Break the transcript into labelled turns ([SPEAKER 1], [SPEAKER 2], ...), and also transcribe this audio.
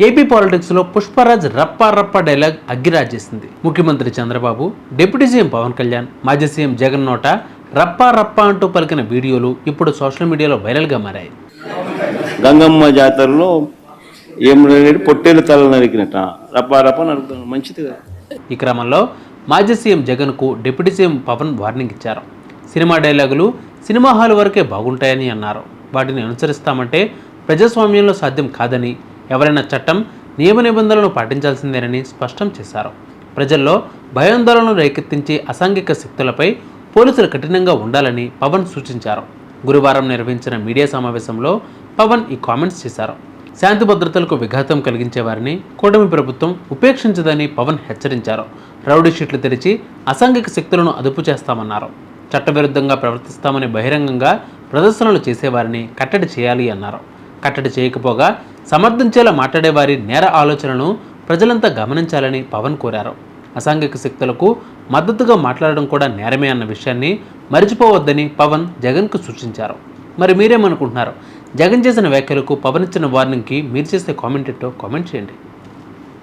[SPEAKER 1] AP పాలిటిక్స్లో పుష్పరాజ్ రప్ప రప్ప డైలాగ్ అగ్గిరాజేసింది. ముఖ్యమంత్రి చంద్రబాబు డిప్యూటీ సీఎం పవన్ కళ్యాణ్ మాజీ సీఎం జగన్ నోట రప్ప రప్ప అంటూ పలికిన వీడియోలు ఇప్పుడు సోషల్ మీడియాలో వైరల్గా మారాయి.
[SPEAKER 2] గంగమ్మ జాతరలో ఏం పొట్టేలు తల నరికినట్ట రప్ప రప్ప నరుకుతాను. మంచిది కదా.
[SPEAKER 1] ఈ క్రమంలో మాజీ సీఎం జగన్కు డిప్యూటీ సీఎం పవన్ వార్నింగ్ ఇచ్చారు. సినిమా డైలాగులు సినిమా హాల్ వరకే బాగుంటాయని అన్నారు. వాటిని అనుసరిస్తామంటే ప్రజాస్వామ్యంలో సాధ్యం కాదని ఎవరైనా చట్టం నియమ నిబంధనలను పాటించాల్సిందేనని స్పష్టం చేశారు. ప్రజల్లో భయాందోళనలు రేకెత్తించే అసాంఘిక శక్తులపై పోలీసులు కఠినంగా ఉండాలని పవన్ సూచించారు. గురువారం నిర్వహించిన మీడియా సమావేశంలో పవన్ ఈ కామెంట్స్ చేశారు. శాంతి భద్రతలకు విఘాతం కలిగించే వారిని కూటమి ప్రభుత్వం ఉపేక్షించదని పవన్ హెచ్చరించారు. రౌడీ షీట్లు తెరిచి అసాంఘిక శక్తులను అదుపు చేస్తామన్నారు. చట్టవిరుద్ధంగా ప్రవర్తిస్తామని బహిరంగంగా ప్రదర్శనలు చేసేవారిని కట్టడి చేయాలి అన్నారు. కట్టడి చేయకపోగా సమర్థించేలా మాట్లాడేవారి నేర ఆలోచనను ప్రజలంతా గమనించాలని పవన్ కోరారు. అసాంఘిక శక్తులకు మద్దతుగా మాట్లాడడం కూడా నేరమే అన్న విషయాన్ని మరిచిపోవద్దని పవన్ జగన్కు సూచించారు. మరి మీరేమనుకుంటున్నారు? జగన్ చేసిన వ్యాఖ్యలకు పవన్ ఇచ్చిన వార్నింగ్కి మీరు చేసే కామెంట్ ఏంటో కామెంట్ చేయండి.